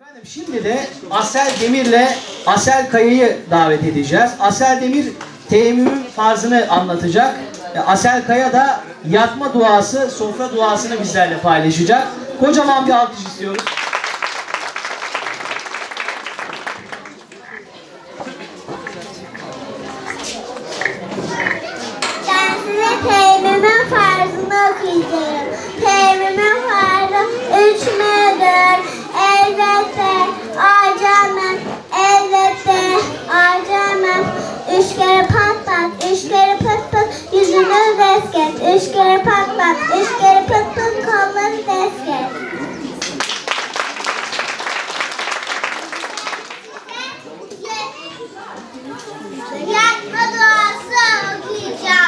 Efendim şimdi de Asel Demir'le Asel Kaya'yı davet edeceğiz. Asel Demir teyemmümün farzını anlatacak. E, Asel Kaya da yatma duası, sofra duasını bizlerle paylaşacak. Kocaman bir alkış istiyoruz. üç kere pat pat, üç kere pıt pıt kolları ters geç. Yatma duası okuyacağım.